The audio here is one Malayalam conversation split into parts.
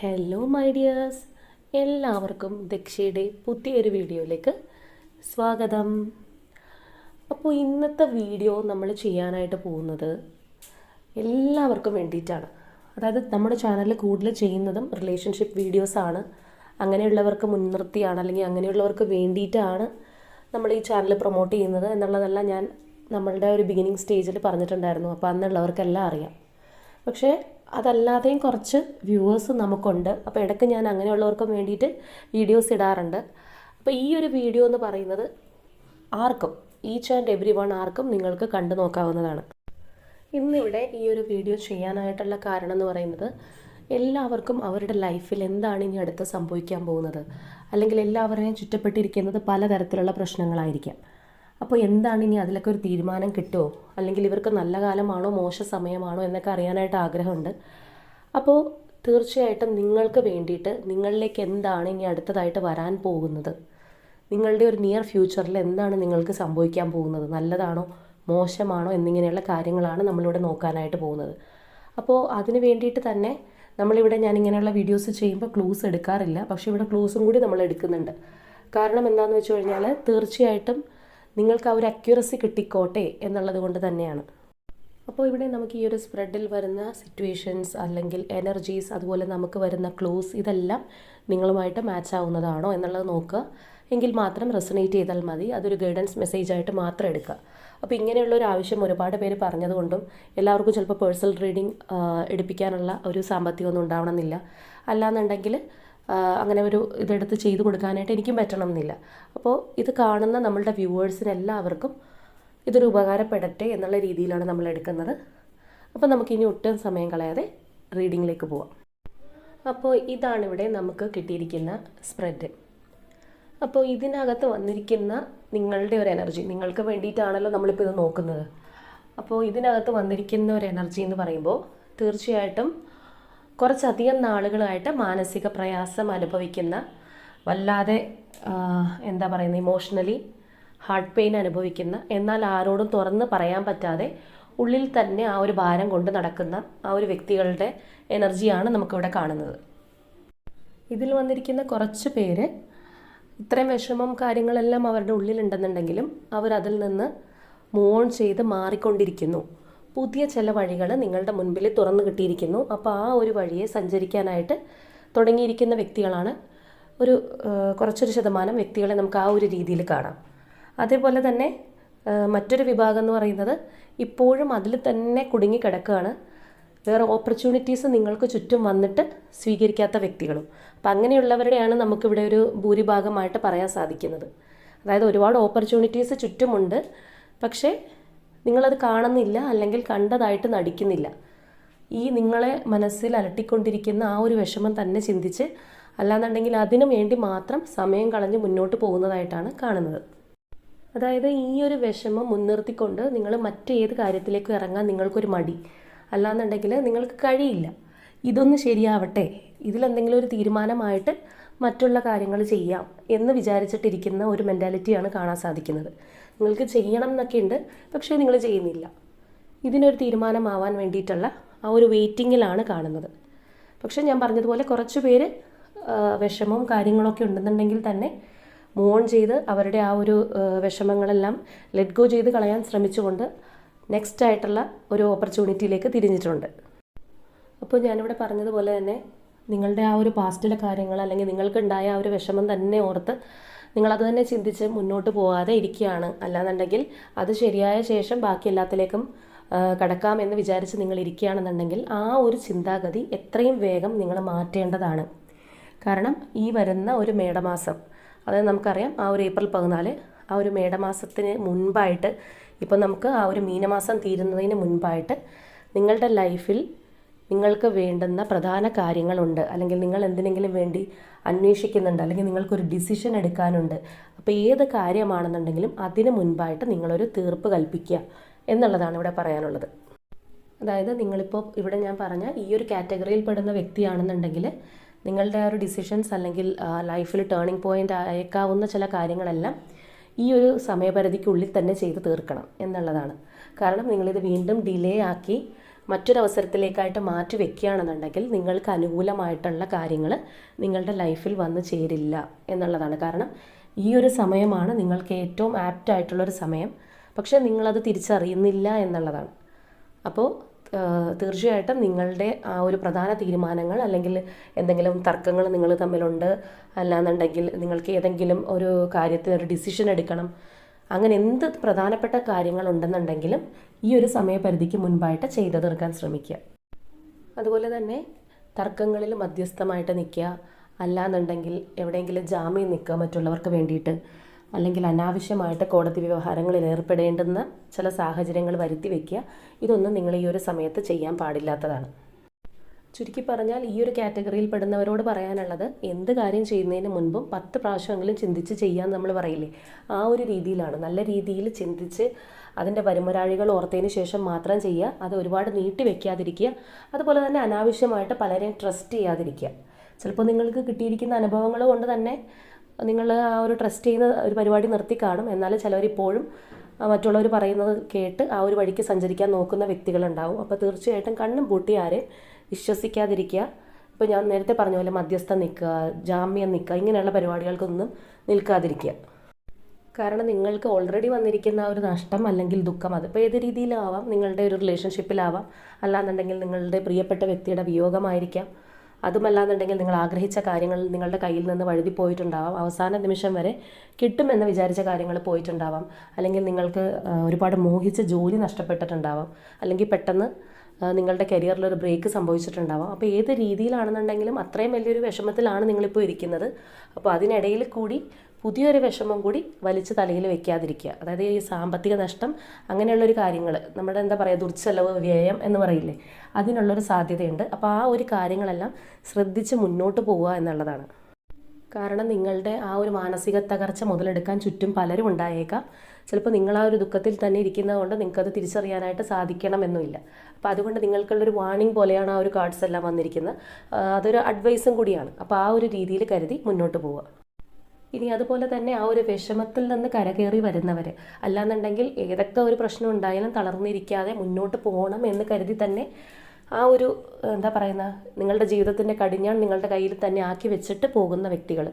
ഹലോ മൈ ഡിയേഴ്സ് എല്ലാവർക്കും ദക്ഷയുടെ പുതിയൊരു വീഡിയോയിലേക്ക് സ്വാഗതം. അപ്പോൾ ഇന്നത്തെ വീഡിയോ നമ്മൾ ചെയ്യാനായിട്ട് പോകുന്നത് എല്ലാവർക്കും വേണ്ടിയിട്ടാണ്. അതായത് നമ്മുടെ ചാനലിൽ കൂടുതൽ ചെയ്യുന്നതും റിലേഷൻഷിപ്പ് വീഡിയോസാണ് അങ്ങനെയുള്ളവർക്ക് മുൻനിർത്തിയാണ് അല്ലെങ്കിൽ അങ്ങനെയുള്ളവർക്ക് വേണ്ടിയിട്ടാണ് നമ്മൾ ഈ ചാനൽ പ്രൊമോട്ട് ചെയ്യുന്നത് എന്നുള്ളതെല്ലാം ഞാൻ നമ്മളുടെ ഒരു ബിഗിനിങ് സ്റ്റേജിൽ പറഞ്ഞിട്ടുണ്ടായിരുന്നു. അപ്പോൾ അന്നുള്ളവർക്കെല്ലാം അറിയാം. പക്ഷേ അതല്ലാതെയും കുറച്ച് വ്യൂവേഴ്സ് നമുക്കുണ്ട്. അപ്പോൾ ഇടയ്ക്ക് ഞാൻ അങ്ങനെയുള്ളവർക്കും വേണ്ടിയിട്ട് വീഡിയോസ് ഇടാറുണ്ട്. അപ്പോൾ ഈ ഒരു വീഡിയോ എന്ന് പറയുന്നത് ആർക്കും ഈച്ച് ആൻഡ് എവ്രി വൺ ആർക്കും നിങ്ങൾക്ക് കണ്ടു നോക്കാവുന്നതാണ്. ഇന്നിവിടെ ഈ ഒരു വീഡിയോ ചെയ്യാനായിട്ടുള്ള കാരണം എന്ന് പറയുന്നത് എല്ലാവർക്കും അവരുടെ ലൈഫിൽ എന്താണ് ഇനി അടുത്ത് സംഭവിക്കാൻ പോകുന്നത്? അല്ലെങ്കിൽ എല്ലാവരെയും ചുറ്റപ്പെട്ടിരിക്കുന്നത് പലതരത്തിലുള്ള പ്രശ്നങ്ങളായിരിക്കാം. അപ്പോൾ എന്താണ് ഇനി അതിലൊക്കെ ഒരു തീരുമാനം കിട്ടുമോ അല്ലെങ്കിൽ ഇവർക്ക് നല്ല കാലമാണോ മോശ സമയമാണോ എന്നൊക്കെ അറിയാനായിട്ട് ആഗ്രഹമുണ്ട്. അപ്പോൾ തീർച്ചയായിട്ടും നിങ്ങൾക്ക് വേണ്ടിയിട്ട് നിങ്ങളിലേക്ക് എന്താണ് ഇനി അടുത്തതായിട്ട് വരാൻ പോകുന്നത്? നിങ്ങളുടെ ഒരു നിയർ ഫ്യൂച്ചറിൽ എന്താണ് നിങ്ങൾക്ക് സംഭവിക്കാൻ പോകുന്നത്? നല്ലതാണോ മോശമാണോ എന്നിങ്ങനെയുള്ള കാര്യങ്ങളാണ് നമ്മളിവിടെ നോക്കാനായിട്ട് പോകുന്നത്. അപ്പോൾ അതിന് വേണ്ടിയിട്ട് തന്നെ നമ്മളിവിടെ ഞാൻ ഇങ്ങനെയുള്ള വീഡിയോസ് ചെയ്യുമ്പോൾ ക്ലൂസ് എടുക്കാറില്ല. പക്ഷേ ഇവിടെ ക്ലൂസും കൂടി നമ്മൾ എടുക്കുന്നുണ്ട്. കാരണം എന്താണെന്ന് വെച്ച് കഴിഞ്ഞാൽ തീർച്ചയായിട്ടും നിങ്ങൾക്ക് ആ ഒരു അക്യുറസി കിട്ടിക്കോട്ടെ എന്നുള്ളത് കൊണ്ട് തന്നെയാണ്. അപ്പോൾ ഇവിടെ നമുക്ക് ഈ ഒരു സ്പ്രെഡിൽ വരുന്ന സിറ്റുവേഷൻസ് അല്ലെങ്കിൽ എനർജീസ് അതുപോലെ നമുക്ക് വരുന്ന ക്ലൂസ് ഇതെല്ലാം നിങ്ങളുമായിട്ട് മാച്ച് ആവുന്നതാണോ എന്നുള്ളത് നോക്കുക. എങ്കിൽ മാത്രം റെസണേറ്റ് ചെയ്താൽ മതി. അതൊരു ഗൈഡൻസ് മെസ്സേജ് ആയിട്ട് മാത്രം എടുക്കുക. അപ്പോൾ ഇങ്ങനെയുള്ള ഒരു ആവശ്യം ഒരുപാട് പേര് പറഞ്ഞതുകൊണ്ടും എല്ലാവർക്കും ചിലപ്പോൾ പേഴ്സണൽ റീഡിംഗ് എടുപ്പിക്കാനുള്ള ഒരു സാമ്പത്തികമൊന്നും ഉണ്ടാവണമെന്നില്ല. അല്ലാന്നുണ്ടെങ്കിൽ അങ്ങനെ ഒരു ഇതെടുത്ത് ചെയ്തു കൊടുക്കാനായിട്ട് എനിക്കും പറ്റണം എന്നില്ല അപ്പോൾ ഇത് കാണുന്ന നമ്മളുടെ വ്യൂവേഴ്സിന് എല്ലാവർക്കും ഇതൊരു ഉപകാരപ്പെടട്ടെ എന്നുള്ള രീതിയിലാണ് നമ്മൾ എടുക്കുന്നത്. അപ്പോൾ നമുക്കിനി ഒട്ടും സമയം കളയാതെ റീഡിങ്ങിലേക്ക് പോവാം. അപ്പോൾ ഇതാണിവിടെ നമുക്ക് കിട്ടിയിരിക്കുന്ന സ്പ്രെഡ്. അപ്പോൾ ഇതിനകത്ത് വന്നിരിക്കുന്ന നിങ്ങളുടെ ഒരു എനർജി നിങ്ങൾക്ക് വേണ്ടിയിട്ടാണല്ലോ നമ്മളിപ്പോൾ ഇത് നോക്കുന്നത്. അപ്പോൾ ഇതിനകത്ത് വന്നിരിക്കുന്ന ഒരു എനർജി എന്ന് പറയുമ്പോൾ തീർച്ചയായിട്ടും കുറച്ചധികം നാളുകളായിട്ട് മാനസിക പ്രയാസം അനുഭവിക്കുന്ന വല്ലാതെ എന്താ പറയുന്നത് ഇമോഷണലി ഹാർട്ട് പെയിൻ അനുഭവിക്കുന്ന എന്നാൽ ആരോടും തുറന്ന് പറയാൻ പറ്റാതെ ഉള്ളിൽ തന്നെ ആ ഒരു ഭാരം കൊണ്ട് നടക്കുന്ന ആ ഒരു വ്യക്തികളുടെ എനർജിയാണ് നമുക്കിവിടെ കാണുന്നത്. ഇതിൽ വന്നിരിക്കുന്ന കുറച്ച് പേര് ഇത്രയും വിഷമം കാര്യങ്ങളെല്ലാം അവരുടെ ഉള്ളിലുണ്ടെന്നുണ്ടെങ്കിലും അവരതിൽ നിന്ന് മൂവ് ഓൺ ചെയ്ത് മാറിക്കൊണ്ടിരിക്കുന്നു. പുതിയ ചില വഴികൾ നിങ്ങളുടെ മുൻപിൽ തുറന്നു കിട്ടിയിരിക്കുന്നു. അപ്പോൾ ആ ഒരു വഴിയെ സഞ്ചരിക്കാനായിട്ട് തുടങ്ങിയിരിക്കുന്ന വ്യക്തികളാണ് ഒരു കുറച്ചൊരു ശതമാനം വ്യക്തികളെ നമുക്ക് ആ ഒരു രീതിയിൽ കാണാം. അതേപോലെ തന്നെ മറ്റൊരു വിഭാഗം എന്ന് പറയുന്നത് ഇപ്പോഴും അതിൽ തന്നെ കുടുങ്ങി കിടക്കുകയാണ്. വേറെ ഓപ്പർച്യൂണിറ്റീസ് നിങ്ങൾക്ക് ചുറ്റും വന്നിട്ട് സ്വീകരിക്കാത്ത വ്യക്തികളും. അപ്പം അങ്ങനെയുള്ളവരുടെയാണ് നമുക്കിവിടെ ഒരു ഭൂരിഭാഗമായിട്ട് പറയാൻ സാധിക്കുന്നത്. അതായത് ഒരുപാട് ഓപ്പർച്യൂണിറ്റീസ് ചുറ്റുമുണ്ട്. പക്ഷേ നിങ്ങളത് കാണുന്നില്ല അല്ലെങ്കിൽ കണ്ടതായിട്ട് നടിക്കുന്നില്ല. ഈ നിങ്ങളെ മനസ്സിൽ അലട്ടിക്കൊണ്ടിരിക്കുന്ന ആ ഒരു വിഷമം തന്നെ ചിന്തിച്ച് അല്ലാന്നുണ്ടെങ്കിൽ അതിനു വേണ്ടി മാത്രം സമയം കളഞ്ഞ് മുന്നോട്ട് പോകുന്നതായിട്ടാണ് കാണുന്നത്. അതായത് ഈ ഒരു വിഷമം മുൻനിർത്തിക്കൊണ്ട് നിങ്ങൾ മറ്റേത് കാര്യത്തിലേക്കും ഇറങ്ങാൻ നിങ്ങൾക്കൊരു മടി. അല്ലാന്നുണ്ടെങ്കിൽ നിങ്ങൾക്ക് കഴിയില്ല. ഇതൊന്ന് ശരിയാവട്ടെ. ഇതിലെന്തെങ്കിലും ഒരു തീരുമാനമായിട്ട് മറ്റുള്ള കാര്യങ്ങൾ ചെയ്യാം എന്ന് വിചാരിച്ചിട്ടിരിക്കുന്ന ഒരു മെന്റാലിറ്റിയാണ് കാണാൻ സാധിക്കുന്നത്. നിങ്ങൾക്ക് ചെയ്യണം എന്നൊക്കെ ഉണ്ട് പക്ഷേ നിങ്ങൾ ചെയ്യുന്നില്ല. ഇതിനൊരു തീരുമാനമാവാൻ വേണ്ടിയിട്ടുള്ള ആ ഒരു വെയിറ്റിങ്ങിലാണ് കാണുന്നത്. പക്ഷേ ഞാൻ പറഞ്ഞതുപോലെ കുറച്ച് പേര് വിഷമവും കാര്യങ്ങളൊക്കെ ഉണ്ടെന്നുണ്ടെങ്കിൽ തന്നെ മൂവ് ഓൺ ചെയ്ത് അവരുടെ ആ ഒരു വിഷമങ്ങളെല്ലാം ലെറ്റ് ഗോ ചെയ്ത് കളയാൻ ശ്രമിച്ചുകൊണ്ട് നെക്സ്റ്റ് ആയിട്ടുള്ള ഒരു ഓപ്പർച്യൂണിറ്റിയിലേക്ക് തിരിഞ്ഞിട്ടുണ്ട്. അപ്പോൾ ഞാനിവിടെ പറഞ്ഞതുപോലെ തന്നെ നിങ്ങളുടെ ആ ഒരു പാസ്റ്റിലെ കാര്യങ്ങൾ അല്ലെങ്കിൽ നിങ്ങൾക്കുണ്ടായ ആ ഒരു വിഷമം തന്നെ ഓർത്ത് നിങ്ങളത് തന്നെ ചിന്തിച്ച് മുന്നോട്ട് പോകാതെ ഇരിക്കുകയാണ്. അല്ലാന്നുണ്ടെങ്കിൽ അത് ശരിയായ ശേഷം ബാക്കി എല്ലാത്തിലേക്കും കടക്കാം എന്ന് വിചാരിച്ച് നിങ്ങൾ ഇരിക്കുകയാണെന്നുണ്ടെങ്കിൽ ആ ഒരു ചിന്താഗതി എത്രയും വേഗം നിങ്ങൾ മാറ്റേണ്ടതാണ്. കാരണം ഈ വരുന്ന ഒരു മേടമാസം അതായത് നമുക്കറിയാം ആ ഒരു ഏപ്രിൽ പതിനാല് ആ ഒരു മേടമാസത്തിന് മുൻപായിട്ട് ഇപ്പം നമുക്ക് ആ ഒരു മീനമാസം തീരുന്നതിന് മുൻപായിട്ട് നിങ്ങളുടെ ലൈഫിൽ നിങ്ങൾക്ക് വേണ്ടുന്ന പ്രധാന കാര്യങ്ങളുണ്ട്. അല്ലെങ്കിൽ നിങ്ങൾ എന്തിനെങ്കിലും വേണ്ടി അന്വേഷിക്കുന്നുണ്ട്. അല്ലെങ്കിൽ നിങ്ങൾക്കൊരു ഡിസിഷൻ എടുക്കാനുണ്ട്. അപ്പോൾ ഏത് കാര്യമാണെന്നുണ്ടെങ്കിലും അതിന് മുൻപായിട്ട് നിങ്ങളൊരു തീർപ്പ് കൽപ്പിക്കുക എന്നുള്ളതാണ് ഇവിടെ പറയാനുള്ളത്. അതായത് നിങ്ങളിപ്പോൾ ഇവിടെ ഞാൻ പറഞ്ഞ ഈ ഒരു കാറ്റഗറിയിൽ പെടുന്ന വ്യക്തിയാണെന്നുണ്ടെങ്കിൽ നിങ്ങളുടെ ആ ഒരു ഡിസിഷൻസ് അല്ലെങ്കിൽ ലൈഫിൽ ടേണിംഗ് പോയിന്റ് അയക്കാവുന്ന ചില കാര്യങ്ങളെല്ലാം ഈ ഒരു സമയപരിധിക്കുള്ളിൽ തന്നെ ചെയ്ത് തീർക്കണം എന്നുള്ളതാണ്. കാരണം നിങ്ങളിത് വീണ്ടും ഡിലേ ആക്കി മറ്റൊരവസരത്തിലേക്കായിട്ട് മാറ്റി വെക്കുകയാണെന്നുണ്ടെങ്കിൽ നിങ്ങൾക്ക് അനുകൂലമായിട്ടുള്ള കാര്യങ്ങൾ നിങ്ങളുടെ ലൈഫിൽ വന്നു ചേരില്ല എന്നുള്ളതാണ്. കാരണം ഈ ഒരു സമയമാണ് നിങ്ങൾക്ക് ഏറ്റവും ആപ്റ്റ് ആയിട്ടുള്ളൊരു സമയം. പക്ഷേ നിങ്ങളത് തിരിച്ചറിയുന്നില്ല എന്നുള്ളതാണ്. അപ്പോൾ തീർച്ചയായിട്ടും നിങ്ങളുടെ ആ ഒരു പ്രധാന തീരുമാനങ്ങൾ അല്ലെങ്കിൽ എന്തെങ്കിലും തർക്കങ്ങൾ നിങ്ങൾ തമ്മിലുണ്ട് അല്ലാന്നുണ്ടെങ്കിൽ നിങ്ങൾക്ക് ഏതെങ്കിലും ഒരു കാര്യത്തിൽ ഒരു ഡിസിഷൻ എടുക്കണം. അങ്ങനെ എന്ത് പ്രധാനപ്പെട്ട കാര്യങ്ങൾ ഉണ്ടെന്നുണ്ടെങ്കിലും ഈ ഒരു സമയപരിധിക്ക് മുൻപായിട്ട് ചെയ്തു തീർക്കാൻ ശ്രമിക്കുക. അതുപോലെ തന്നെ തർക്കങ്ങളിൽ മധ്യസ്ഥമായിട്ട് നിൽക്കുക. അല്ലാന്നുണ്ടെങ്കിൽ എവിടെയെങ്കിലും ജാമ്യം നിൽക്കുക മറ്റുള്ളവർക്ക് വേണ്ടിയിട്ട്. അല്ലെങ്കിൽ അനാവശ്യമായിട്ട് കോടതി വ്യവഹാരങ്ങളിൽ ഏർപ്പെടേണ്ടുന്ന ചില സാഹചര്യങ്ങൾ വരുത്തി വയ്ക്കുക ഇതൊന്നും നിങ്ങൾ ഈ ഒരു സമയത്ത് ചെയ്യാൻ പാടില്ലാത്തതാണ്. ചുരുക്കി പറഞ്ഞാൽ ഈ ഒരു കാറ്റഗറിയിൽ പെടുന്നവരോട് പറയാനുള്ളത് എന്ത് കാര്യം ചെയ്യുന്നതിന് മുൻപും പത്ത് പ്രാവശ്യമെങ്കിലും ചിന്തിച്ച് ചെയ്യാൻ നമ്മൾ പറയില്ലേ? ആ ഒരു രീതിയിലാണ്. നല്ല രീതിയിൽ ചിന്തിച്ച് അതിന്റെ വരുമരാഴികൾ ഓർത്തതിന് ശേഷം മാത്രം ചെയ്യുക. അത് ഒരുപാട് നീട്ടി വെക്കാതിരിക്കുക. അതുപോലെ തന്നെ അനാവശ്യമായിട്ട് പലരെയും ട്രസ്റ്റ് ചെയ്യാതിരിക്കുക. ചിലപ്പോൾ നിങ്ങൾക്ക് കിട്ടിയിരിക്കുന്ന അനുഭവങ്ങൾ കൊണ്ട് തന്നെ നിങ്ങൾ ആ ഒരു ട്രസ്റ്റ് ചെയ്യുന്ന ഒരു പരിപാടി നിർത്തി കാണും. എന്നാലും ചിലവരിപ്പോഴും മറ്റുള്ളവർ പറയുന്നത് കേട്ട് ആ ഒരു വഴിക്ക് സഞ്ചരിക്കാൻ നോക്കുന്ന വ്യക്തികളുണ്ടാവും. അപ്പോൾ തീർച്ചയായിട്ടും കണ്ണും പൂട്ടി ആരെ വിശ്വസിക്കാതിരിക്കുക. ഇപ്പോൾ ഞാൻ നേരത്തെ പറഞ്ഞ പോലെ മധ്യസ്ഥം നിൽക്കുക ജാമ്യം നിൽക്കുക ഇങ്ങനെയുള്ള പരിപാടികൾക്കൊന്നും നിൽക്കാതിരിക്കുക. കാരണം നിങ്ങൾക്ക് ഓൾറെഡി വന്നിരിക്കുന്ന ഒരു നഷ്ടം അല്ലെങ്കിൽ ദുഃഖം അതിപ്പോൾ ഏത് രീതിയിലാവാം? നിങ്ങളുടെ ഒരു റിലേഷൻഷിപ്പിലാവാം അല്ലാന്നുണ്ടെങ്കിൽ നിങ്ങളുടെ പ്രിയപ്പെട്ട വ്യക്തിയുടെ വിയോഗമായിരിക്കാം. അതുമല്ലാന്നുണ്ടെങ്കിൽ നിങ്ങൾ ആഗ്രഹിച്ച കാര്യങ്ങൾ നിങ്ങളുടെ കയ്യിൽ നിന്ന് വഴുതി പോയിട്ടുണ്ടാവാം. അവസാന നിമിഷം വരെ കിട്ടുമെന്ന് വിചാരിച്ച കാര്യങ്ങൾ പോയിട്ടുണ്ടാവാം. അല്ലെങ്കിൽ നിങ്ങൾക്ക് ഒരുപാട് മോഹിച്ച ജോലി നഷ്ടപ്പെട്ടിട്ടുണ്ടാവാം. അല്ലെങ്കിൽ പെട്ടെന്ന് നിങ്ങളുടെ കരിയറിൽ ഒരു ബ്രേക്ക് സംഭവിച്ചിട്ടുണ്ടാവാം. അപ്പോൾ ഏത് രീതിയിലാണെന്നുണ്ടെങ്കിലും അത്രയും വലിയൊരു വിഷമത്തിലാണ് നിങ്ങളിപ്പോൾ ഇരിക്കുന്നത്. അപ്പോൾ അതിനിടയിൽ കൂടി പുതിയൊരു വിഷമം കൂടി വലിച്ച് തലയിൽ വെക്കാതിരിക്കുക. അതായത് ഈ സാമ്പത്തിക നഷ്ടം അങ്ങനെയുള്ളൊരു കാര്യങ്ങൾ നമ്മുടെ എന്താ പറയുക ദുർച്ചെലവ് വ്യയം എന്ന് പറയില്ലേ അതിനുള്ളൊരു സാധ്യതയുണ്ട്. അപ്പോൾ ആ ഒരു കാര്യങ്ങളെല്ലാം ശ്രദ്ധിച്ച് മുന്നോട്ട് പോവുക എന്നുള്ളതാണ്. കാരണം നിങ്ങളുടെ ആ ഒരു മാനസിക തകർച്ച മുതലെടുക്കാൻ ചുറ്റും പലരും ഉണ്ടായേക്കാം. ചിലപ്പോൾ നിങ്ങൾ ആ ഒരു ദുഃഖത്തിൽ തന്നെ ഇരിക്കുന്നതുകൊണ്ട് നിങ്ങൾക്കത് തിരിച്ചറിയാനായിട്ട് സാധിക്കണമെന്നുമില്ല അപ്പോൾ അതുകൊണ്ട് നിങ്ങൾക്കുള്ളൊരു വാണിംഗ് പോലെയാണ് ആ ഒരു കാർഡ്സ് എല്ലാം വന്നിരിക്കുന്നത്. അതൊരു അഡ്വൈസും കൂടിയാണ്. അപ്പോൾ ആ ഒരു രീതിയിൽ കരുതി മുന്നോട്ട് പോവുക. ഇനി അതുപോലെ തന്നെ ആ ഒരു വിഷമത്തിൽ നിന്ന് കരകയറി വരുന്നവർ അല്ലാന്നുണ്ടെങ്കിൽ ഏതൊക്കെ ഒരു പ്രശ്നം ഉണ്ടായാലും തളർന്നിരിക്കാതെ മുന്നോട്ട് പോകണം എന്ന് കരുതി തന്നെ ആ ഒരു എന്താ പറയുന്ന നിങ്ങളുടെ ജീവിതത്തിന്റെ കടിഞ്ഞാൺ നിങ്ങളുടെ കയ്യിൽ തന്നെ ആക്കി വെച്ചിട്ട് പോകുന്ന വ്യക്തികൾ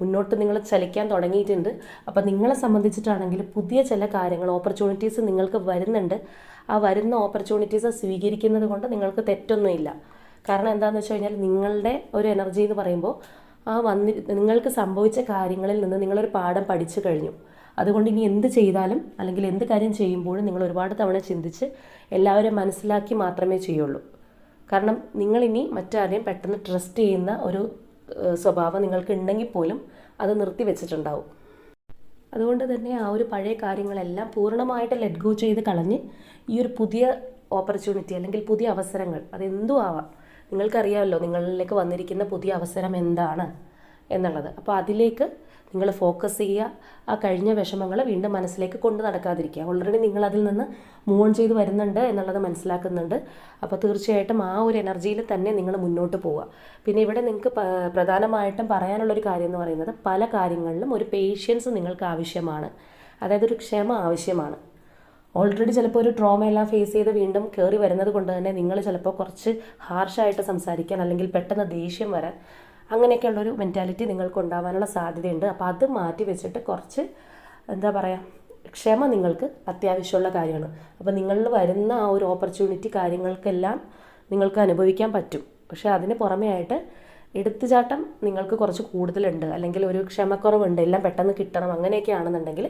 മുന്നോട്ട് നിങ്ങൾ ചലിക്കാൻ തുടങ്ങിയിട്ടുണ്ട്. അപ്പോൾ നിങ്ങളെ സംബന്ധിച്ചിട്ടാണെങ്കിൽ പുതിയ ചില കാര്യങ്ങൾ ഓപ്പർച്യൂണിറ്റീസ് നിങ്ങൾക്ക് വരുന്നുണ്ട്. ആ വരുന്ന ഓപ്പർച്യൂണിറ്റീസ് സ്വീകരിക്കുന്നത് കൊണ്ട് നിങ്ങൾക്ക് തെറ്റൊന്നുമില്ല. കാരണം എന്താണെന്ന് വെച്ച് കഴിഞ്ഞാൽ നിങ്ങളുടെ ഒരു എനർജി എന്ന് പറയുമ്പോൾ ആ വന്നി നിങ്ങൾക്ക് സംഭവിച്ച കാര്യങ്ങളിൽ നിന്ന് നിങ്ങളൊരു പാഠം പഠിച്ചു കഴിഞ്ഞു. അതുകൊണ്ട് ഇനി എന്ത് ചെയ്താലും അല്ലെങ്കിൽ എന്ത് കാര്യം ചെയ്യുമ്പോഴും നിങ്ങൾ ഒരുപാട് തവണ ചിന്തിച്ച് എല്ലാവരും മനസ്സിലാക്കി മാത്രമേ ചെയ്യുള്ളൂ. കാരണം നിങ്ങളിനി മറ്റാരെയും പെട്ടെന്ന് ട്രസ്റ്റ് ചെയ്യുന്ന ഒരു സ്വഭാവം നിങ്ങൾക്ക് ഉണ്ടെങ്കിൽ പോലും അത് നിർത്തി വെച്ചിട്ടുണ്ടാവും. അതുകൊണ്ട് തന്നെ ആ ഒരു പഴയ കാര്യങ്ങളെല്ലാം പൂർണമായിട്ട് ലെറ്റ് ഗോ ചെയ്ത് കളഞ്ഞ് ഈ ഒരു പുതിയ ഓപ്പർച്യൂണിറ്റി അല്ലെങ്കിൽ പുതിയ അവസരങ്ങൾ അതെന്തും ആവാം. നിങ്ങൾക്കറിയാമല്ലോ നിങ്ങളിലേക്ക് വന്നിരിക്കുന്ന പുതിയ അവസരം എന്താണ് എന്നുള്ളത്. അപ്പോൾ അതിലേക്ക് നിങ്ങൾ ഫോക്കസ് ചെയ്യുക. ആ കഴിഞ്ഞ വിഷമങ്ങൾ വീണ്ടും മനസ്സിലേക്ക് കൊണ്ട് നടക്കാതിരിക്കുക. ഓൾറെഡി നിങ്ങൾ അതിൽ നിന്ന് മൂൺ ചെയ്ത് വരുന്നുണ്ട് എന്നുള്ളത് മനസ്സിലാക്കുന്നുണ്ട്. അപ്പോൾ തീർച്ചയായിട്ടും ആ ഒരു എനർജിയിൽ തന്നെ നിങ്ങൾ മുന്നോട്ട് പോവുക. പിന്നെ ഇവിടെ നിങ്ങൾക്ക് പ്രധാനമായിട്ടും പറയാനുള്ളൊരു കാര്യം എന്ന് പറയുന്നത് പല കാര്യങ്ങളിലും ഒരു പേഷ്യൻസ് നിങ്ങൾക്ക് ആവശ്യമാണ്. അതായത് ഒരു ക്ഷമ ആവശ്യമാണ്. ഓൾറെഡി ചിലപ്പോൾ ഒരു ട്രോമ എല്ലാം ഫേസ് ചെയ്ത് വീണ്ടും കയറി വരുന്നത് കൊണ്ട് തന്നെ നിങ്ങൾ ചിലപ്പോൾ കുറച്ച് ഹാർഷായിട്ട് സംസാരിക്കാൻ അല്ലെങ്കിൽ പെട്ടെന്ന് ദേഷ്യം വരാൻ അങ്ങനെയൊക്കെയുള്ളൊരു മെന്റാലിറ്റി നിങ്ങൾക്ക് ഉണ്ടാവാനുള്ള സാധ്യതയുണ്ട്. അപ്പോൾ അത് മാറ്റി വെച്ചിട്ട് കുറച്ച് എന്താ പറയുക ക്ഷമ നിങ്ങൾക്ക് അത്യാവശ്യമുള്ള കാര്യമാണ്. അപ്പോൾ നിങ്ങളിൽ വരുന്ന ആ ഒരു ഓപ്പർച്യൂണിറ്റി കാര്യങ്ങൾക്കെല്ലാം നിങ്ങൾക്ക് അനുഭവിക്കാൻ പറ്റും. പക്ഷേ അതിന് പുറമേ ആയിട്ട് എടുത്തുചാട്ടം നിങ്ങൾക്ക് കുറച്ച് കൂടുതലുണ്ട്. അല്ലെങ്കിൽ ഒരു ക്ഷമക്കുറവുണ്ട്. എല്ലാം പെട്ടെന്ന് കിട്ടണം. അങ്ങനെയൊക്കെ ആണെന്നുണ്ടെങ്കിൽ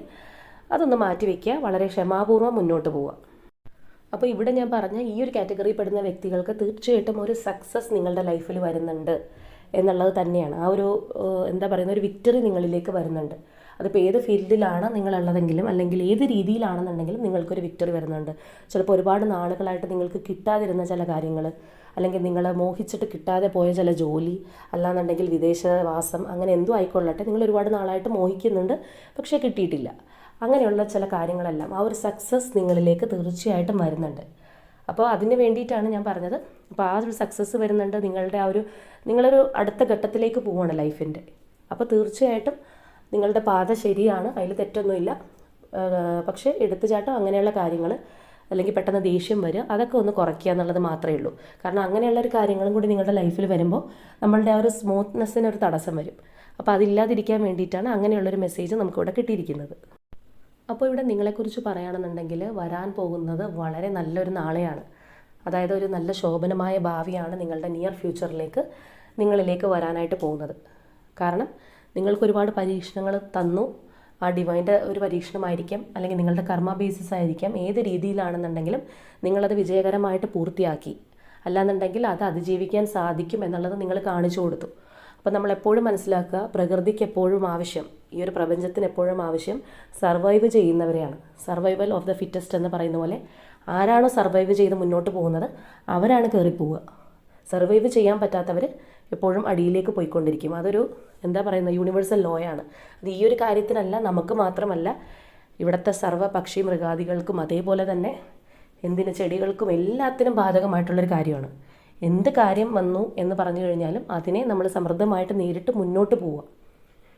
അതൊന്ന് മാറ്റി വയ്ക്കുക വളരെ ക്ഷമാപൂർവം മുന്നോട്ട് പോവുക. അപ്പോൾ ഇവിടെ ഞാൻ പറഞ്ഞ ഈ ഒരു കാറ്റഗറിയിൽ പെടുന്ന വ്യക്തികൾക്ക് തീർച്ചയായിട്ടും ഒരു സക്സസ് നിങ്ങളുടെ ലൈഫിൽ വരുന്നുണ്ട് എന്നുള്ളത് തന്നെയാണ്. ആ ഒരു എന്താ പറയുന്ന ഒരു വിക്ടറി നിങ്ങളിലേക്ക് വരുന്നുണ്ട്. അതിപ്പോൾ ഏത് ഫീൽഡിലാണ് നിങ്ങളുള്ളതെങ്കിലും അല്ലെങ്കിൽ ഏത് രീതിയിലാണെന്നുണ്ടെങ്കിലും നിങ്ങൾക്കൊരു വിക്ടറി വരുന്നുണ്ട്. ചിലപ്പോൾ ഒരുപാട് നാളുകളായിട്ട് നിങ്ങൾക്ക് കിട്ടാതിരുന്ന ചില കാര്യങ്ങൾ അല്ലെങ്കിൽ നിങ്ങളെ മോഹിച്ചിട്ട് കിട്ടാതെ പോയ ചില ജോലി അല്ലാന്നുണ്ടെങ്കിൽ വിദേശവാസം അങ്ങനെ എന്തോ ആയിക്കൊള്ളട്ടെ. നിങ്ങൾ ഒരുപാട് നാളായിട്ട് മോഹിക്കുന്നുണ്ട്. പക്ഷേ കിട്ടിയിട്ടില്ല. അങ്ങനെയുള്ള ചില കാര്യങ്ങളെല്ലാം ആ ഒരു സക്സസ് നിങ്ങളിലേക്ക് തീർച്ചയായിട്ടും വരുന്നുണ്ട്. അപ്പോൾ അതിന് വേണ്ടിയിട്ടാണ് ഞാൻ പറഞ്ഞത്. അപ്പോൾ ആ ഒരു സക്സസ് വരുന്നുണ്ട്. നിങ്ങളുടെ ആ ഒരു നിങ്ങളൊരു അടുത്ത ഘട്ടത്തിലേക്ക് പോവുകയാണ് ലൈഫിന്റെ. അപ്പോൾ തീർച്ചയായിട്ടും നിങ്ങളുടെ പാത ശരിയാണ്. അതിൽ തെറ്റൊന്നുമില്ല. പക്ഷേ എടുത്തുചാട്ടം അങ്ങനെയുള്ള കാര്യങ്ങൾ അല്ലെങ്കിൽ പെട്ടെന്ന് ദേഷ്യം വരിക അതൊക്കെ ഒന്ന് കുറയ്ക്കുക എന്നുള്ളത് മാത്രമേ ഉള്ളൂ. കാരണം അങ്ങനെയുള്ള ഒരു കാര്യങ്ങളും കൂടി നിങ്ങളുടെ ലൈഫിൽ വരുമ്പോൾ നമ്മളുടെ ആ ഒരു സ്മൂത്ത്നെസ്സിന് ഒരു തടസ്സം വരും. അപ്പോൾ അതില്ലാതിരിക്കാൻ വേണ്ടിയിട്ടാണ് അങ്ങനെയുള്ളൊരു മെസ്സേജ് നമുക്കിവിടെ കിട്ടിയിരിക്കുന്നത്. അപ്പോൾ ഇവിടെ നിങ്ങളെക്കുറിച്ച് പറയുകയാണെന്നുണ്ടെങ്കിൽ വരാൻ പോകുന്നത് വളരെ നല്ലൊരു നാളെയാണ്. അതായത് ഒരു നല്ല ശോഭനമായ ഭാവിയാണ് നിങ്ങളുടെ നിയർ ഫ്യൂച്ചറിലേക്ക് നിങ്ങളിലേക്ക് വരാനായിട്ട് പോകുന്നത്. കാരണം നിങ്ങൾക്ക് ഒരുപാട് പരീക്ഷണങ്ങൾ തന്നു. ആ ഡിവൈന്റെ ഒരു പരീക്ഷണമായിരിക്കാം അല്ലെങ്കിൽ നിങ്ങളുടെ കർമ്മ ബേസിസ് ആയിരിക്കാം. ഏത് രീതിയിലാണെന്നുണ്ടെങ്കിലും നിങ്ങളത് വിജയകരമായിട്ട് പൂർത്തിയാക്കി. അല്ലാന്നുണ്ടെങ്കിൽ അത് അതിജീവിക്കാൻ സാധിക്കും എന്നുള്ളത് നിങ്ങൾ കാണിച്ചു കൊടുത്തു. അപ്പോൾ നമ്മൾ എപ്പോഴും മനസ്സിലാക്കുക പ്രകൃതിക്ക് എപ്പോഴും ആവശ്യം. ഈ ഒരു പ്രപഞ്ചത്തിന് എപ്പോഴും ആവശ്യം സർവൈവ് ചെയ്യുന്നവരെയാണ്. സർവൈവൽ ഓഫ് ദ ഫിറ്റസ്റ്റ് എന്ന് പറയുന്ന പോലെ ആരാണോ സർവൈവ് ചെയ്ത് മുന്നോട്ട് പോകുന്നത് അവരാണ് കയറിപ്പോവുക സർവൈവ് ചെയ്യാൻ പറ്റാത്തവർ എപ്പോഴും അടിയിലേക്ക് പോയിക്കൊണ്ടിരിക്കും. അതൊരു എന്താ പറയുന്നത് യൂണിവേഴ്സൽ ലോയാണ് അത് ഈ ഒരു കാര്യത്തിനല്ല നമുക്ക് മാത്രമല്ല ഇവിടുത്തെ സർവ പക്ഷി മൃഗാദികൾക്കും അതേപോലെ തന്നെ എന്തിന് ചെടികൾക്കും എല്ലാത്തിനും ബാധകമായിട്ടുള്ളൊരു കാര്യമാണ്. എന്ത് കാര്യം വന്നു എന്ന് പറഞ്ഞു കഴിഞ്ഞാലും അതിനെ നമ്മൾ സമൃദ്ധമായിട്ട് നേരിട്ട് മുന്നോട്ട് പോവുക.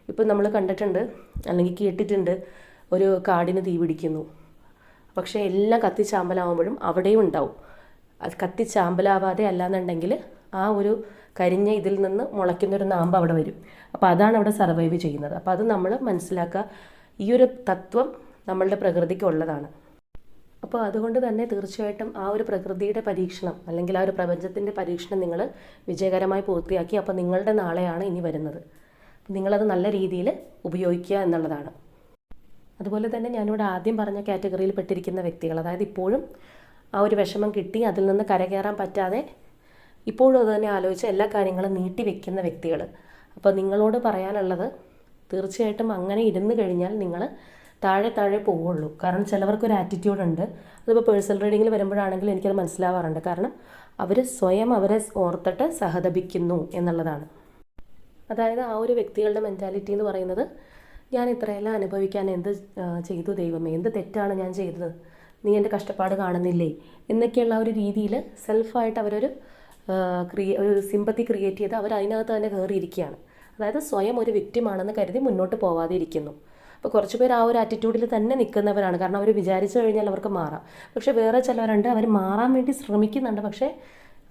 ഇപ്പം നമ്മൾ കണ്ടിട്ടുണ്ട് അല്ലെങ്കിൽ കേട്ടിട്ടുണ്ട് ഒരു കാടിന് തീ പിടിക്കുന്നു. പക്ഷേ എല്ലാം കത്തിച്ചാമ്പലാവുമ്പോഴും അവിടെയും ഉണ്ടാവും. അത് കത്തിച്ചാമ്പലാവാതെ അല്ലാന്നുണ്ടെങ്കിൽ ആ ഒരു കരിഞ്ഞ ഇതിൽ നിന്ന് മുളയ്ക്കുന്നൊരു നാമ്പ് അവിടെ വരും. അപ്പോൾ അതാണ് അവിടെ സർവൈവ് ചെയ്യുന്നത്. അപ്പോൾ അത് നമ്മൾ മനസ്സിലാക്കുക ഈ ഒരു തത്വം നമ്മളുടെ പ്രകൃതിക്ക് ഉള്ളതാണ്. അപ്പോൾ അതുകൊണ്ട് തന്നെ തീർച്ചയായിട്ടും ആ ഒരു പ്രകൃതിയുടെ പരീക്ഷണം അല്ലെങ്കിൽ ആ ഒരു പ്രപഞ്ചത്തിന്റെ പരീക്ഷണം നിങ്ങൾ വിജയകരമായി പൂർത്തിയാക്കി അപ്പോൾ നിങ്ങളുടെ നാളെയാണ് ഇനി വരുന്നത്. നിങ്ങളത് നല്ല രീതിയിൽ ഉപയോഗിക്കുക എന്നുള്ളതാണ്. അതുപോലെ തന്നെ ഞാനിവിടെ ആദ്യം പറഞ്ഞ കാറ്റഗറിയിൽ പെട്ടിരിക്കുന്ന വ്യക്തികൾ അതായത് ഇപ്പോഴും ആ ഒരു വിഷമം കിട്ടി അതിൽ നിന്ന് കരകയറാൻ പറ്റാതെ ഇപ്പോഴും അത് തന്നെ ആലോചിച്ച് എല്ലാ കാര്യങ്ങളും നീട്ടി വെക്കുന്ന വ്യക്തികൾ അപ്പോൾ നിങ്ങളോട് പറയാനുള്ളത് തീർച്ചയായിട്ടും അങ്ങനെ ഇരുന്ന് കഴിഞ്ഞാൽ നിങ്ങൾ താഴെ താഴെ പോവുള്ളൂ. കാരണം ചിലവർക്ക് ഒരു ആറ്റിറ്റ്യൂഡ് ഉണ്ട്. അതിപ്പോൾ പേഴ്സണൽ റീഡിങ്ങിൽ വരുമ്പോഴാണെങ്കിൽ എനിക്കത് മനസ്സിലാവാറുണ്ട്. കാരണം അവർ സ്വയം അവരെ ഓർത്തിട്ട് സഹതപിക്കുന്നു എന്നുള്ളതാണ്. അതായത് ആ ഒരു വ്യക്തികളുടെ മെന്റാലിറ്റി എന്ന് പറയുന്നത് ഞാൻ ഇത്രയെല്ലാം അനുഭവിക്കാൻ എന്ത് ചെയ്തു ദൈവമേ? എന്ത് തെറ്റാണ് ഞാൻ ചെയ്തത്? നീ എന്റെ കഷ്ടപ്പാട് കാണുന്നില്ലേ? എന്നൊക്കെയുള്ള ഒരു രീതിയിൽ സെൽഫായിട്ട് അവരൊരു ക്രിയ ഒരു സിമ്പത്തി ക്രിയേറ്റ് ചെയ്ത് അവർ അതിനകത്ത് തന്നെ കയറിയിരിക്കുകയാണ്. അതായത് സ്വയം ഒരു വ്യക്തിമാണെന്ന് കരുതി മുന്നോട്ട് പോവാതെ ഇരിക്കുന്നു. അപ്പോൾ കുറച്ച് പേർ ആ ഒരു ആറ്റിറ്റ്യൂഡിൽ തന്നെ നിൽക്കുന്നവരാണ്. കാരണം അവർ വിചാരിച്ചു കഴിഞ്ഞാൽ അവർക്ക് മാറാം. പക്ഷേ വേറെ ചിലവരുണ്ട് അവർ മാറാൻ വേണ്ടി ശ്രമിക്കുന്നുണ്ട്. പക്ഷേ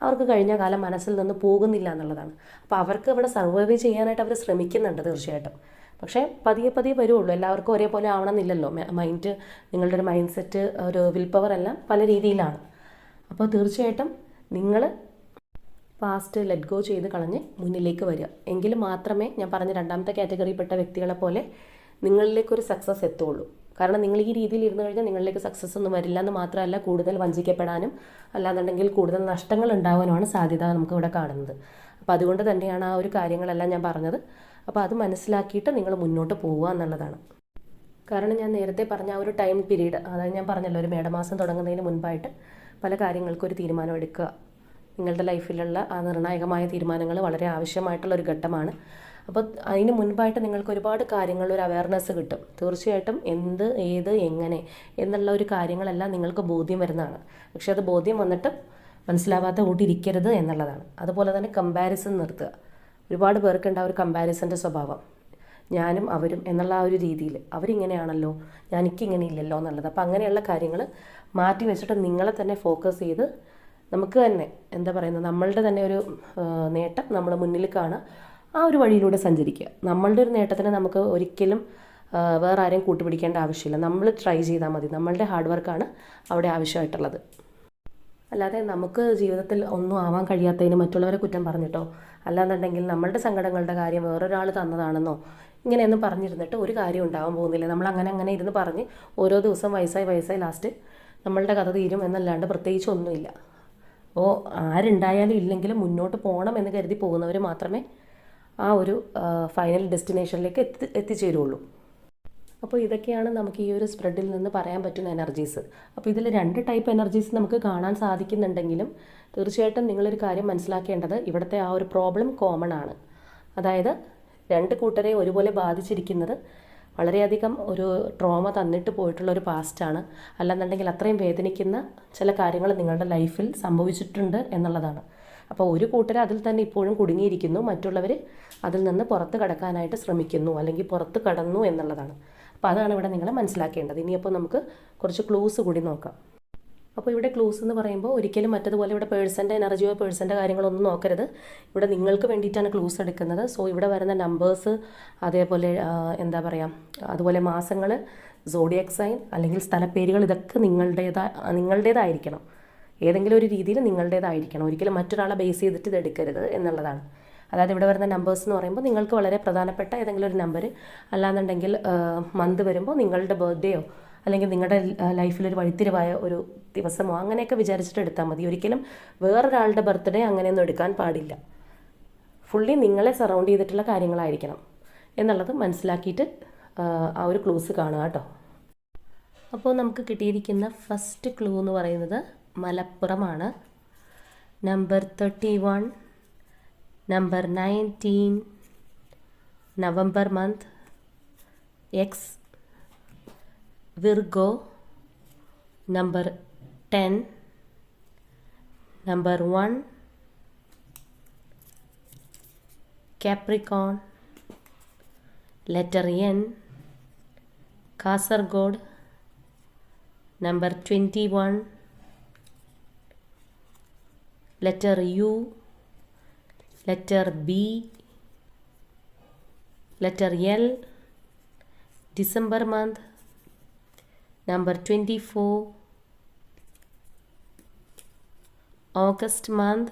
അവർക്ക് കഴിഞ്ഞ കാലം മനസ്സിൽ നിന്ന് പോകുന്നില്ല എന്നുള്ളതാണ്. അപ്പോൾ അവർക്ക് ഇവിടെ സർവൈവ് ചെയ്യാനായിട്ട് അവർ ശ്രമിക്കുന്നുണ്ട് തീർച്ചയായിട്ടും. പക്ഷേ പതിയെ പതിയെ വരുള്ളൂ എല്ലാവർക്കും ഒരേപോലെ ആവണമെന്നില്ലല്ലോ. മൈൻഡ് നിങ്ങളുടെ ഒരു മൈൻഡ് സെറ്റ് ഒരു വിൽ പവർ എല്ലാം പല രീതിയിലാണ്. അപ്പോൾ തീർച്ചയായിട്ടും നിങ്ങൾ പാസ്റ്റ് ലെറ്റ് ഗോ ചെയ്ത് കളഞ്ഞ് മുന്നിലേക്ക് വരിക. എങ്കിൽ മാത്രമേ ഞാൻ പറഞ്ഞ രണ്ടാമത്തെ കാറ്റഗറിയിൽപ്പെട്ട വ്യക്തികളെ പോലെ നിങ്ങളിലേക്കൊരു സക്സസ് എത്തുള്ളൂ. കാരണം നിങ്ങൾ ഈ രീതിയിൽ ഇരുന്ന് കഴിഞ്ഞാൽ നിങ്ങളിലേക്ക് സക്സസ് ഒന്നും വരില്ല എന്ന് മാത്രമല്ല കൂടുതൽ വഞ്ചിക്കപ്പെടാനും അല്ലാന്നുണ്ടെങ്കിൽ കൂടുതൽ നഷ്ടങ്ങൾ ഉണ്ടാവാനുമാണ് സാധ്യത നമുക്ക് ഇവിടെ കാണുന്നത്. അപ്പോൾ അതുകൊണ്ട് തന്നെയാണ് ആ ഒരു കാര്യങ്ങളെല്ലാം ഞാൻ പറഞ്ഞത്. അപ്പോൾ അത് മനസ്സിലാക്കിയിട്ട് നിങ്ങൾ മുന്നോട്ട് പോവുക എന്നുള്ളതാണ്. കാരണം ഞാൻ നേരത്തെ പറഞ്ഞ ആ ഒരു ടൈം പീരീഡ് അതായത് ഞാൻ പറഞ്ഞല്ലോ ഒരു മേടമാസം തുടങ്ങുന്നതിന് മുൻപായിട്ട് പല കാര്യങ്ങൾക്കും ഒരു തീരുമാനം എടുക്കുക. നിങ്ങളുടെ ലൈഫിലുള്ള ആ നിർണായകമായ തീരുമാനങ്ങൾ വളരെ ആവശ്യമായിട്ടുള്ള ഒരു ഘട്ടമാണ്. അപ്പോൾ അതിന് മുൻപായിട്ട് നിങ്ങൾക്ക് ഒരുപാട് കാര്യങ്ങൾ ഒരു അവയർനെസ് കിട്ടും. തീർച്ചയായിട്ടും എന്ത് ഏത് എങ്ങനെ എന്നുള്ള ഒരു കാര്യങ്ങളെല്ലാം നിങ്ങൾക്ക് ബോധ്യം വരുന്നതാണ്. പക്ഷേ അത് ബോധ്യം വന്നിട്ട് മനസ്സിലാവാത്ത കൂട്ടിരിക്കരുത് എന്നുള്ളതാണ്. അതുപോലെ തന്നെ കമ്പാരിസൺ നിർത്തുക. ഒരുപാട് പേർക്കുണ്ട് ആ ഒരു കമ്പാരിസന്റെ സ്വഭാവം. ഞാനും അവരും എന്നുള്ള ആ ഒരു രീതിയിൽ അവരിങ്ങനെയാണല്ലോ ഞാൻ എനിക്കിങ്ങനെ ഇല്ലല്ലോ എന്നുള്ളത്. അപ്പോൾ അങ്ങനെയുള്ള കാര്യങ്ങൾ മാറ്റി വെച്ചിട്ട് നിങ്ങളെ തന്നെ ഫോക്കസ് ചെയ്ത് നമുക്ക് തന്നെ എന്താ പറയുന്നത് നമ്മളുടെ തന്നെ ഒരു നേട്ടം നമ്മൾ മുന്നിൽ കാണുക. ആ ഒരു വഴിയിലൂടെ സഞ്ചരിക്കുക. നമ്മളുടെ ഒരു നേട്ടത്തിന് നമുക്ക് ഒരിക്കലും വേറെ ആരെയും കൂട്ടുപിടിക്കേണ്ട ആവശ്യമില്ല. നമ്മൾ ട്രൈ ചെയ്താൽ മതി. നമ്മളുടെ ഹാർഡ് വർക്കാണ് അവിടെ ആവശ്യമായിട്ടുള്ളത്. അല്ലാതെ നമുക്ക് ജീവിതത്തിൽ ഒന്നും ആവാൻ കഴിയാത്തതിന് മറ്റുള്ളവരെ കുറ്റം പറഞ്ഞിട്ടോ അല്ലാന്നുണ്ടെങ്കിൽ നമ്മളുടെ സങ്കടങ്ങളുടെ കാര്യം വേറൊരാൾ തന്നതാണെന്നോ ഇങ്ങനെയൊന്നും പറഞ്ഞിരുന്നിട്ട് ഒരു കാര്യം ഉണ്ടാവാൻ പോകുന്നില്ല. നമ്മൾ അങ്ങനെ അങ്ങനെ ഇരുന്ന് പറഞ്ഞ് ഓരോ ദിവസം വയസ്സായി വയസ്സായി ലാസ്റ്റ് നമ്മളുടെ കഥ തീരും എന്നല്ലാണ്ട് പ്രത്യേകിച്ച് ഒന്നുമില്ല. അപ്പോൾ ആരുണ്ടായാലും ഇല്ലെങ്കിലും മുന്നോട്ട് പോകണം എന്ന് കരുതി പോകുന്നവർ മാത്രമേ ആ ഒരു ഫൈനൽ ഡെസ്റ്റിനേഷനിലേക്ക് എത്തി എത്തിച്ചേരുള്ളൂ. അപ്പോൾ ഇതൊക്കെയാണ് നമുക്ക് ഈ ഒരു സ്പ്രെഡിൽ നിന്ന് പറയാൻ പറ്റുന്ന എനർജീസ് അപ്പോൾ ഇതിൽ രണ്ട് ടൈപ്പ് എനർജീസ് നമുക്ക് കാണാൻ സാധിക്കുന്നുണ്ടെങ്കിലും തീർച്ചയായിട്ടും നിങ്ങളൊരു കാര്യം മനസ്സിലാക്കേണ്ടത് ഇവിടുത്തെ ആ ഒരു പ്രോബ്ലം കോമൺ ആണ്. അതായത് രണ്ട് കൂട്ടരെ ഒരുപോലെ ബാധിച്ചിരിക്കുന്നത് വളരെയധികം ഒരു ട്രോമ തന്നിട്ട് പോയിട്ടുള്ള ഒരു പാസ്റ്റാണ് അല്ലെന്നുണ്ടെങ്കിൽ അത്രയും വേദനിക്കുന്ന ചില കാര്യങ്ങൾ നിങ്ങളുടെ ലൈഫിൽ സംഭവിച്ചിട്ടുണ്ട് എന്നുള്ളതാണ്. അപ്പോൾ ഒരു കൂട്ടർ അതിൽ തന്നെ ഇപ്പോഴും കുടുങ്ങിയിരിക്കുന്നു. മറ്റുള്ളവർ അതിൽ നിന്ന് പുറത്ത് കടക്കാനായിട്ട് ശ്രമിക്കുന്നു അല്ലെങ്കിൽ പുറത്ത് കടന്നു എന്നുള്ളതാണ്. അപ്പോൾ അതാണ് ഇവിടെ നിങ്ങൾ മനസ്സിലാക്കേണ്ടത്. ഇനിയപ്പോൾ നമുക്ക് കുറച്ച് ക്ലൂസ് കൂടി നോക്കാം. അപ്പോൾ ഇവിടെ ക്ലൂസ് എന്ന് പറയുമ്പോൾ ഒരിക്കലും മറ്റതുപോലെ ഇവിടെ പേഴ്സന്റെ എനർജിയോ പേഴ്സന്റെ കാര്യങ്ങളൊന്നും നോക്കരുത്. ഇവിടെ നിങ്ങൾക്ക് വേണ്ടിയിട്ടാണ് ക്ലൂസ് എടുക്കുന്നത്. സോ ഇവിടെ വരുന്ന നമ്പേഴ്സ് അതേപോലെ എന്താ പറയുക അതുപോലെ മാസങ്ങൾ സോഡിയക് സൈൻ അല്ലെങ്കിൽ സ്ഥലപ്പേരുകൾ ഇതൊക്കെ നിങ്ങളുടേതാ നിങ്ങളുടേതായിരിക്കണം. ഏതെങ്കിലും ഒരു രീതിയിൽ നിങ്ങളുടേതായിരിക്കണം. ഒരിക്കലും മറ്റൊരാളെ ബേസ് ചെയ്തിട്ട് ഇത് എടുക്കരുത് എന്നുള്ളതാണ്. അതായത് ഇവിടെ വരുന്ന നമ്പേഴ്സ് എന്ന് പറയുമ്പോൾ നിങ്ങൾക്ക് വളരെ പ്രധാനപ്പെട്ട ഏതെങ്കിലും ഒരു നമ്പർ അല്ലാന്നുണ്ടെങ്കിൽ മന്ത് വരുമ്പോൾ നിങ്ങളുടെ ബർത്ത്ഡേയോ അല്ലെങ്കിൽ നിങ്ങളുടെ ലൈഫിലൊരു വഴിത്തിരിവായ ഒരു ദിവസമോ അങ്ങനെയൊക്കെ വിചാരിച്ചിട്ട് എടുത്താൽ മതി. ഒരിക്കലും വേറൊരാളുടെ ബർത്ത്ഡേ അങ്ങനെയൊന്നും എടുക്കാൻ പാടില്ല. ഫുള്ളി നിങ്ങളെ സറൗണ്ട് ചെയ്തിട്ടുള്ള കാര്യങ്ങളായിരിക്കണം എന്നുള്ളത് മനസ്സിലാക്കിയിട്ട് ആ, ഒരു ക്ലൂസ് കാണുക കേട്ടോ. അപ്പോൾ നമുക്ക് കിട്ടിയിരിക്കുന്ന ഫസ്റ്റ് ക്ലൂ എന്ന് പറയുന്നത് മലപ്പുറമാണ്. Number thirty one number nineteen November month X Virgo number ten number one Capricorn letter N Kasaragod number twenty one letter U, letter B, letter L, December month, number 24, August month,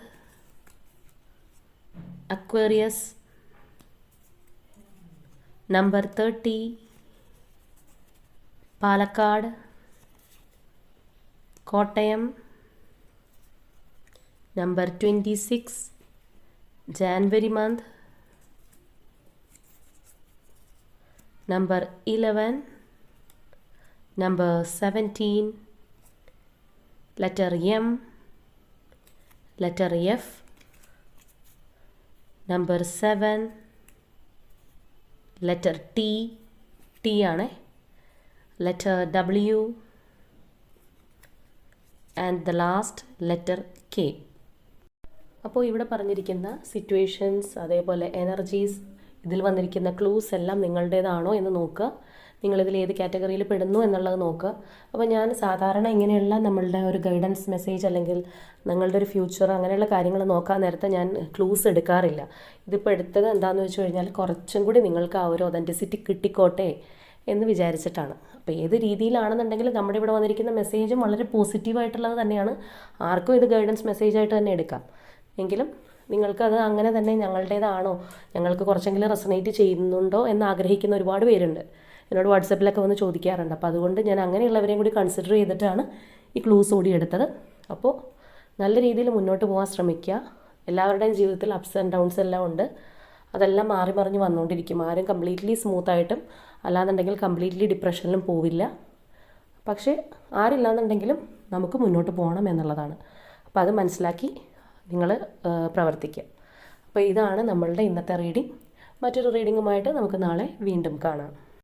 Aquarius, number 30, Palakkad, Kottayam, Number 26 January month. Number 11 Number 17 Letter M. Letter F. Number 7 Letter T. T ആണ്. Letter W. And the last letter K. അപ്പോൾ ഇവിടെ പറഞ്ഞിരിക്കുന്ന സിറ്റുവേഷൻസ് അതേപോലെ എനർജീസ് ഇതിൽ വന്നിരിക്കുന്ന ക്ലൂസ് എല്ലാം നിങ്ങളുടേതാണോ എന്ന് നോക്കുക. നിങ്ങളിതിൽ ഏത് കാറ്റഗറിയിൽ പെടുന്നു എന്നുള്ളത് നോക്കുക. അപ്പോൾ ഞാൻ സാധാരണ ഇങ്ങനെയുള്ള നമ്മളുടെ ഒരു ഗൈഡൻസ് മെസ്സേജ് അല്ലെങ്കിൽ നിങ്ങളുടെ ഒരു ഫ്യൂച്ചർ അങ്ങനെയുള്ള കാര്യങ്ങൾ നോക്കാൻ നേരത്തെ ഞാൻ ക്ലൂസ് എടുക്കാറില്ല. ഇതിപ്പോൾ എടുത്തത് എന്താണെന്ന് വെച്ച് കഴിഞ്ഞാൽ കുറച്ചും കൂടി നിങ്ങൾക്ക് ആ ഒരു ഒതന്റിസിറ്റി കിട്ടിക്കോട്ടെ എന്ന് വിചാരിച്ചിട്ടാണ്. അപ്പോൾ ഏത് രീതിയിലാണെന്നുണ്ടെങ്കിൽ നമ്മുടെ ഇവിടെ വന്നിരിക്കുന്ന മെസ്സേജും വളരെ പോസിറ്റീവായിട്ടുള്ളത് തന്നെയാണ്. ആർക്കും ഇത് ഗൈഡൻസ് മെസ്സേജായിട്ട് തന്നെ എടുക്കാം. എങ്കിലും നിങ്ങൾക്കത് അങ്ങനെ തന്നെ ഞങ്ങളുടേതാണോ? ഞങ്ങൾക്ക് കുറച്ചെങ്കിലും റെസനേറ്റ് ചെയ്യുന്നുണ്ടോ എന്ന് ആഗ്രഹിക്കുന്ന ഒരുപാട് പേരുണ്ട്. എന്നോട് വാട്സപ്പിലൊക്കെ വന്ന് ചോദിക്കാറുണ്ട്. അപ്പോൾ അതുകൊണ്ട് ഞാൻ അങ്ങനെയുള്ളവരെയും കൂടി കൺസിഡർ ചെയ്തിട്ടാണ് ഈ ക്ലൂസ് ഓടി എടുത്തത്. അപ്പോൾ നല്ല രീതിയിൽ മുന്നോട്ട് പോകാൻ ശ്രമിക്കുക. എല്ലാവരുടെയും ജീവിതത്തിൽ അപ്സ് ആൻഡ് ഡൗൺസ് എല്ലാം ഉണ്ട്. അതെല്ലാം മാറി മറിഞ്ഞ് വന്നുകൊണ്ടിരിക്കും ആരും കംപ്ലീറ്റ്ലി സ്മൂത്ത് ആയിട്ടും അല്ലാന്നുണ്ടെങ്കിൽ കംപ്ലീറ്റ്ലി ഡിപ്രഷനിലും പോവില്ല. പക്ഷേ ആരില്ലാന്നുണ്ടെങ്കിലും നമുക്ക് മുന്നോട്ട് പോകണം എന്നുള്ളതാണ്. അപ്പോൾ അത് മനസ്സിലാക്കി നിങ്ങൾ പ്രവർത്തിക്കുക. അപ്പോൾ ഇതാണ് നമ്മളുടെ ഇന്നത്തെ റീഡിംഗ്. മറ്റൊരു റീഡിങ്ങുമായിട്ട് നമുക്ക് നാളെ വീണ്ടും കാണാം.